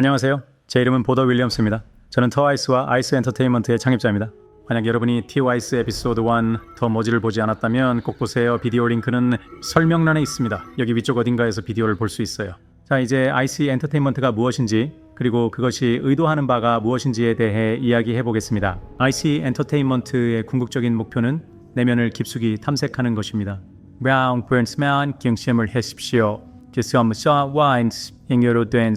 안녕하세요. 제 이름은 보더 윌리엄스입니다. 저는 트와이스와 아이스 엔터테인먼트의 창립자입니다. 만약 여러분이 트와이스 에피소드 1 더 머지를 보지 않았다면 꼭 보세요. 비디오 링크는 설명란에 있습니다. 여기 위쪽 어딘가에서 비디오를 볼 수 있어요. 자, 이제 아이스 엔터테인먼트가 무엇인지 그리고 그것이 의도하는 바가 무엇인지에 대해 이야기해 보겠습니다. IC 엔터테인먼트의 궁극적인 목표는 내면을 깊숙이 탐색하는 것입니다. 브라운 브랜스만 경심을 하십시오. 기썸샤 와인스 행여로 된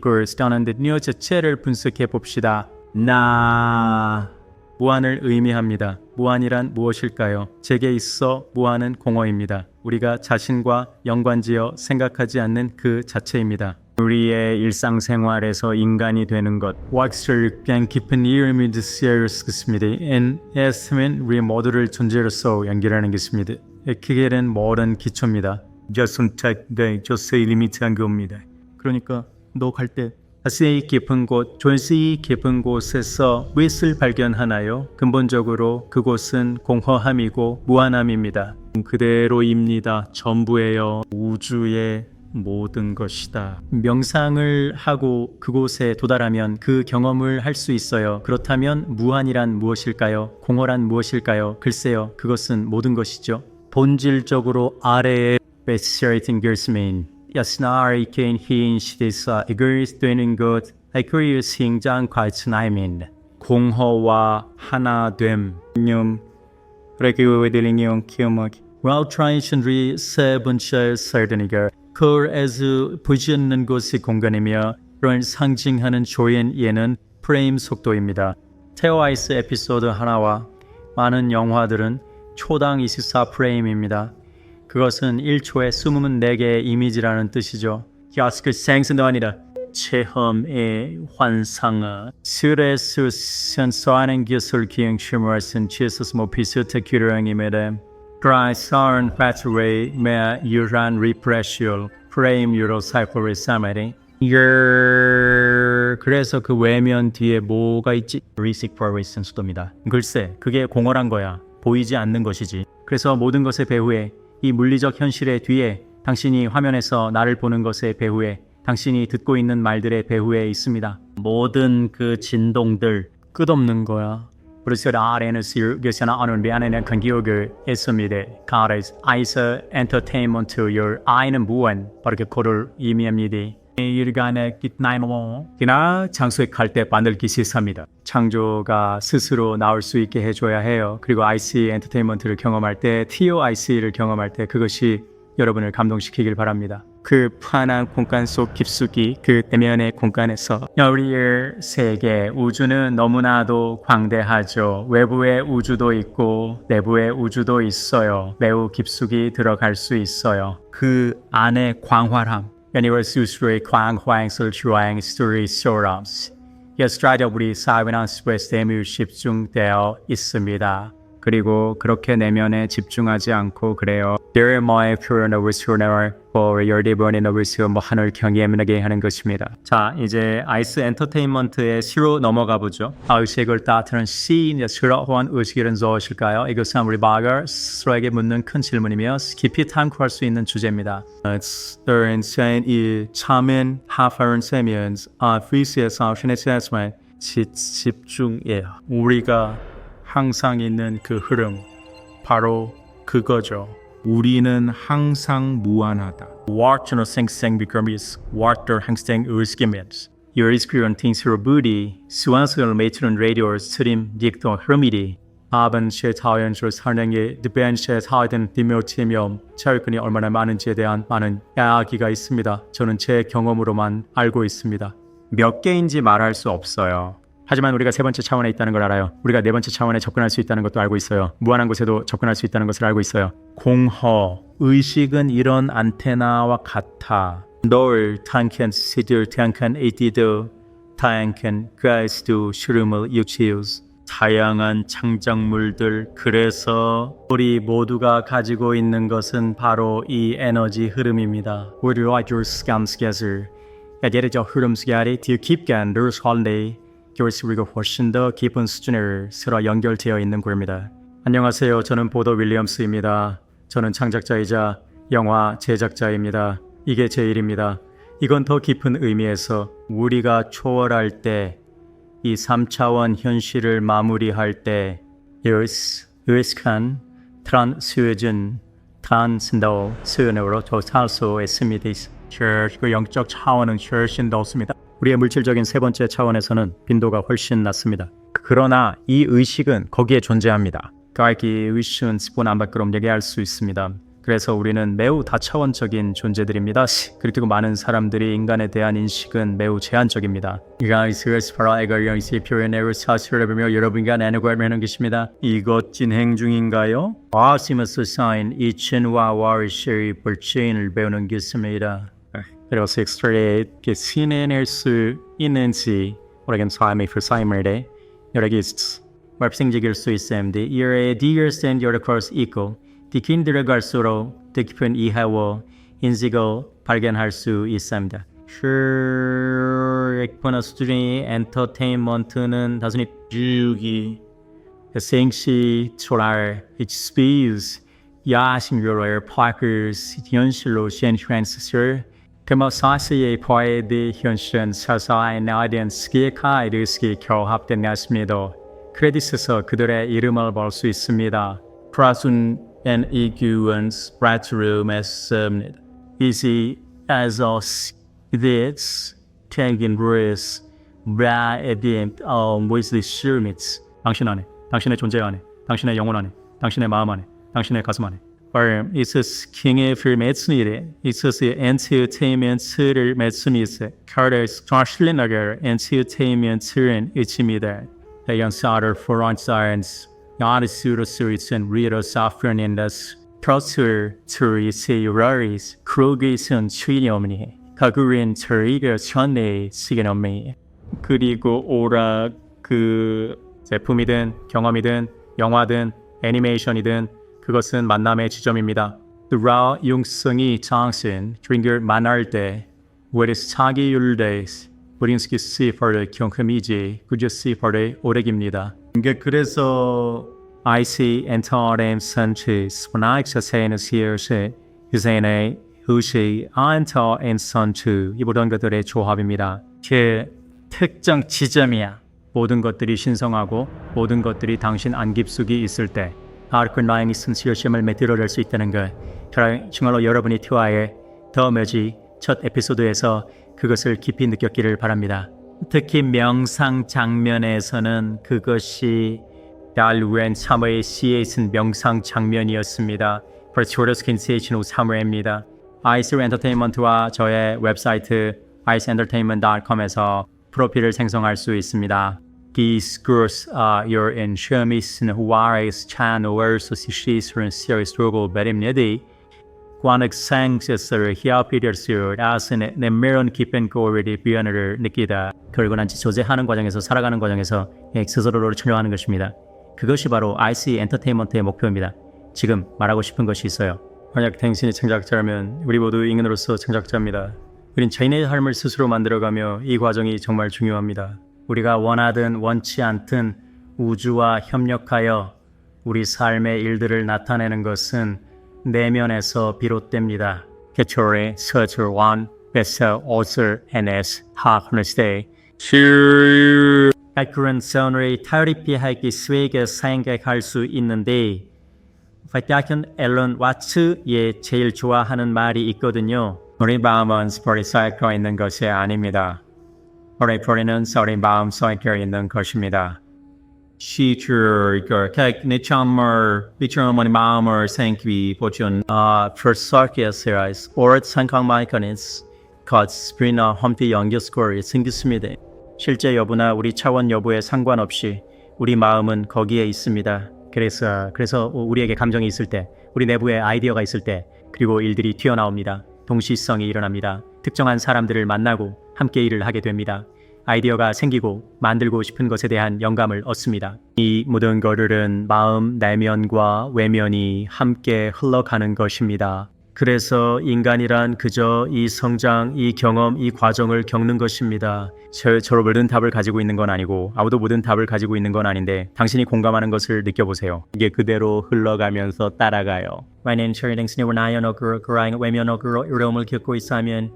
글스 떠난 듯 자체를 분석해 봅시다. 나 무한을 의미합니다. 무한이란 무엇일까요? 제게 있어 무한은 공허입니다. 우리가 자신과 연관지어 생각하지 않는 그 자체입니다. 우리의 일상생활에서 인간이 되는 것, 왁스를 그냥 깊은 이름이 드시었습니다. 엔 에스면 우리 모두를 존재로서 연결하는 것입니다. 그게는 모든 기초입니다. 저 선택의 저스의 리미트한 겁니다. 그러니까 너 갈때 자세히 깊은 곳, 존시 깊은 곳에서 무엇을 발견하나요? 근본적으로 그곳은 공허함이고 무한함입니다. 그대로입니다. 전부예요. 우주의 모든 것이다. 명상을 하고 그곳에 도달하면 그 경험을 할 수 있어요. 그렇다면 무한이란 무엇일까요? 공허란 무엇일까요? 글쎄요. 그것은 모든 것이죠. 본질적으로 아래에 베스라이팅 글스민 야스나리 켄 히인 시대사 이글되는 것 아이크리의 생장 과츠나이민 공허와 하나됨 념 레기웨들링용 키어막 While 트라이션리 세 번째 설드니가 컬에서 보지 않는 곳의 공간이며 그걸 상징하는 조인 예는 프레임 속도입니다. 테오아이스 에피소드 하나와 많은 영화들은 초당 24프레임입니다. 그것은 1초에 24개의 이미지라는 뜻이죠. 야스크 생선도 아니라 체험의 환상을 스레스 센서하는 기술 기행심을 쓴 지스스 모피스트 기령임에대 Dryson Battery 매 유란 리프레시얼 프레임 유로 사이클을 사마리 그래서 그 외면 뒤에 뭐가 있지? 수도입니다. 글쎄, 그게 공허란 거야. 보이지 않는 것이지. 그래서 모든 것의 배후에 이 물리적 현실의 뒤에 당신이 화면에서 나를 보는 것의 배후에 당신이 듣고 있는 말들의 배후에 있습니다. 모든 그 진동들 끝없는 거야. 그래서 아래는 시르게서나 어느 미안한 큰 기억을 했습 일간의 kit나이모 기나 장소에 갈때 바늘 기시삽니다. 창조가 스스로 나올 수 있게 해줘야 해요. 그리고 IC 엔터테인먼트를 경험할 때 TOIC를 경험할 때 그것이 여러분을 감동시키길 바랍니다. 그 환한 공간 속 깊숙이 그 내면의 공간에서 우리의 세계 우주는 너무나도 광대하죠. 외부의 우주도 있고 내부의 우주도 있어요. 매우 깊숙이 들어갈 수 있어요. 그 안의 광활함 유니버스의 광활성을 주행 스토리 소람스 여스트라디오 우리 사회나 스웨스템이 집중되어 있습니다. 그리고 그렇게 내면에 집중하지 않고 그래요. 늘 뭐의 표현을 위수를 뭐 열대번의 위수 뭐 하늘 경외하게 하는 것입니다. 자 이제 아이스 엔터테인먼트의 시로 넘어가 보죠. 의식을 따뜻한 시 스러운 의식은 무엇일까요? 이것은 우리 바가 스스로에게 묻는 큰 질문이며 깊이 탐구할 수 있는 주제입니다. Stern 이 참은 하파른 세면 아 프리스에서 신의 집중해요. 우리가 항상 있는 그 흐름 바로 그거죠. 우리는 항상 무한하다. Water 생생 becomes water 항생 의식이면서 Your experience 부디 수완수를 매트는 라디오 스트림 딕도 흐름이디 제 자연스러운 사랑의 드벤 제 사회된 디묘티며 체육근이 얼마나 많은지에 대한 많은 이야기가 있습니다. 저는 제 경험으로만 알고 있습니다. 몇 개인지 말할 수 없어요. 하지만 우리가 세 번째 차원에 있다는 걸 알아요. 우리가 네 번째 차원에 접근할 수 있다는 것도 알고 있어요. 무한한 곳에도 접근할 수 있다는 것을 알고 있어요. 공허, 의식은 이런 안테나와 같아. 널 tanken sider tanken 에디드 tanken 가이스도 시름을 유치우스 다양한 창작물들 그래서 우리 모두가 가지고 있는 것은 바로 이 에너지 흐름입니다. You like your scam together? 예를 흐름 속에 더 깊게 늘 설레 교수 우리가 훨씬 더 깊은 수준을 서로 연결되어 있는 구입니다. 안녕하세요. 저는 보더 윌리엄스입니다. 저는 창작자이자 영화 제작자입니다. 이게 제 일입니다. 이건 더 깊은 의미에서 우리가 초월할 때 이 3차원 현실을 마무리할 때 예스, 트란스유전 트란스도 수은으로 조사할 수 있습니다. 그 영적 차원은 훨씬 높습니다. 우리의 물질적인 세 번째 차원에서는 빈도가 훨씬 낮습니다. 그러나 이 의식은 거기에 존재합니다. 그이 의식은 10분 안 밖으로 얘기할 수 있습니다. 그래서 우리는 매우 다차원적인 존재들입니다. 그리고 많은 사람들이 인간에 대한 인식은 매우 제한적입니다. 여러분과 나누고 하는 것입니다. 이것 진행 중인가요? 아시면서 쌓인 이 진화 와르시의 불체인을 배우는 것입니다. 그래서 익스트레이 신해낼 수 있는지 우리는 삶의 불사임을 여러 개 말생직일 수 있습니다. 이에 디어스앤 여러 코스 있고 디킨 들어갈수록 더 깊은 이해와 인식을 발견할 수 있습니다. 슈렉퍼나 수준의 엔터테인먼트는 단순히 주기 생시 초랄 HSPs 야심요를 파크스 현실로 현실을 그마 사스의 포에드 현실은 사사의 나된 스키카이 리스키 결합된 것입니다. 크레딧에서 그들의 이름을 볼 수 있습니다. 프라순 and EQN's Bratru Messamnid. Easy as us this taking risk bra edim um the surmits. 당신 안에, 당신의 존재 안에, 당신의 영혼 안에, 당신의 마음 안에, 당신의 가슴 안에. Or 이스스 킹의 필매츠니데 이스스 엔터테인먼트를 매츠미스 카르 스타실리나거 엔터테인먼트는 이치미다. 대연사를 프론사이언스 야르스루스리슨 리로사프르닌다스 프로스를 트리세유라리스 크로기슨 취념니? 가구린 트리거 천내 시게노미 그리고 오라 그 제품이든 경험이든 영화든 애니메이션이든 그것은 만남의 지점입니다. 드라 융성이 드링걸 만날 때 왜리스 차기율대 브링스키 시퍼의 경험이지 그저 시퍼의 오래깁니다. 이게 그래서 IC 엔터렘 선치 스포나익스 세는 시어세 유세네 후시 안터 앤 선츠 이보던 것들의 조합입니다. 그 특정 지점이야. 모든 것들이 신성하고 모든 것들이 당신 안깊숙이 있을 때 아르크나인이 신시어심을 매들어낼 수 있다는 것. 정말로 여러분이 티와의 더 머지 첫 에피소드에서 그것을 깊이 느꼈기를 바랍니다. 특히 명상 장면에서는 그것이 달루엔 사무의 시에 쓴 명상 장면이었습니다. 버추어스 킨세이션 후 3회입니다. 아이스 엔터테인먼트와 저의 웹사이트 icentertainment.com에서 프로필을 생성할 수 있습니다. These girls are your insurance and Huawei's channel association series global berimnedi. 관악 상세서를 히아피리얼스 아스네 내메론 깊은 고리의 비언을 느끼다. 결국 난지 조제하는 과정에서 살아가는 과정에서 스스로를 천명하는 것입니다. 그것이 바로 IC 엔터테인먼트의 목표입니다. 지금 말하고 싶은 것이 있어요. 만약 당신이 창작자라면 우리 모두 인간으로서 창작자입니다. 우린 자인의 삶을 스스로 만들어가며 이 과정이 정말 중요합니다. 우리가 원하든 원치 않든 우주와 협력하여 우리 삶의 일들을 나타내는 것은 내면에서 비롯됩니다. 개초의 서출 원 베서 옷을 NS 하크너스데이 그런 선을 타리피하기 스웨게 생각할 수 있는데 파티아켄 앨런 와츠의 제일 좋아하는 말이 있거든요. 우리 마음은 스포리 쌓여 있는 것이 아닙니다. 우리 뿌리는 소리 마음 속에 있는 것입니다. 시추가 내 참을 비추어머니 마음을 생기 보존 아 프로사키아스라 오랫 생각만큼은 곧 스프리나 험피 연결스코어에 생겼습니다. 실제 여부나 우리 차원 여부에 상관없이 우리 마음은 거기에 있습니다. 그래서 그래서 우리에게 감정이 있을 때, 우리 내부에 아이디어가 있을 때, 그리고 일들이 튀어나옵니다. 동시성이 일어납니다. 특정한 사람들을 만나고 함께 일을 하게 됩니다. 아이디어가 생기고 만들고 싶은 것에 대한 영감을 얻습니다. 이 모든 것들은 마음 내면과 외면이 함께 흘러가는 것입니다. 그래서 인간이란 그저 이 성장, 이 경험, 이 과정을 겪는 것입니다. 저, 저로 모든 답을 가지고 있는 건 아니고 아무도 모든 답을 가지고 있는 건 아닌데 당신이 공감하는 것을 느껴보세요. 이게 그대로 흘러가면서 따라가요. 만약 당신이 원하여 너그로 그라인 외면 어그로 어려움을 겪고 있다면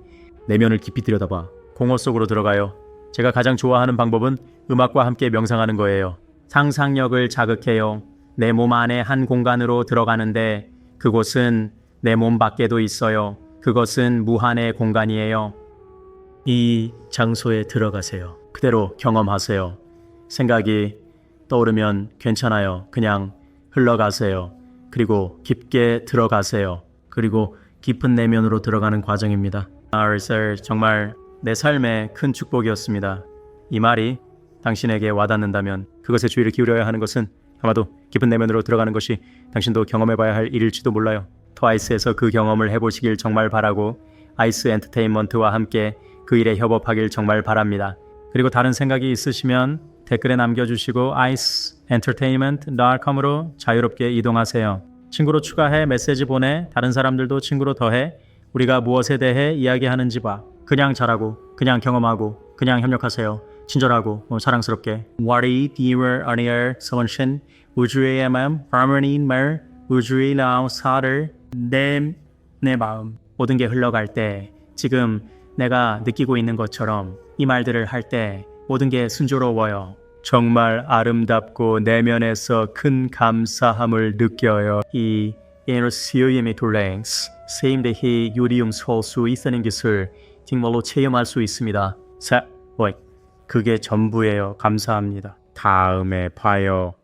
내면을 깊이 들여다봐. 공허 속으로 들어가요. 제가 가장 좋아하는 방법은 음악과 함께 명상하는 거예요. 상상력을 자극해요. 내 몸 안에 한 공간으로 들어가는데 그곳은 내 몸 밖에도 있어요. 그것은 무한의 공간이에요. 이 장소에 들어가세요. 그대로 경험하세요. 생각이 떠오르면 괜찮아요. 그냥 흘러가세요. 그리고 깊게 들어가세요. 그리고 깊은 내면으로 들어가는 과정입니다. 아르셀 정말 내 삶의 큰 축복이었습니다. 이 말이 당신에게 와닿는다면 그것에 주의를 기울여야 하는 것은 아마도 깊은 내면으로 들어가는 것이 당신도 경험해봐야 할 일일지도 몰라요. 트와이스에서 그 경험을 해보시길 정말 바라고 아이스 엔터테인먼트와 함께 그 일에 협업하길 정말 바랍니다. 그리고 다른 생각이 있으시면 댓글에 남겨주시고 iceentertainment.com으로 자유롭게 이동하세요. 친구로 추가해 메시지 보내 다른 사람들도 친구로 더해 우리가 무엇에 대해 이야기하는지 봐. 그냥 잘하고 그냥 경험하고 그냥 협력하세요. 친절하고 어, 사랑스럽게. What dear 어니얼 성신 우주의 마음 harmony 말 우주의 나우 사를 내 내 마음 모든 게 흘러갈 때 지금 내가 느끼고 있는 것처럼 이 말들을 할 때 모든 게 순조로워요. 정말 아름답고 내면에서 큰 감사함을 느껴요. 이 에너시움의 돌랭스 세임대히 유리움 솔수 있다는 것을 정말로 체험할 수 있습니다. 자, 뭐 그게 전부예요. 감사합니다. 다음에 봐요.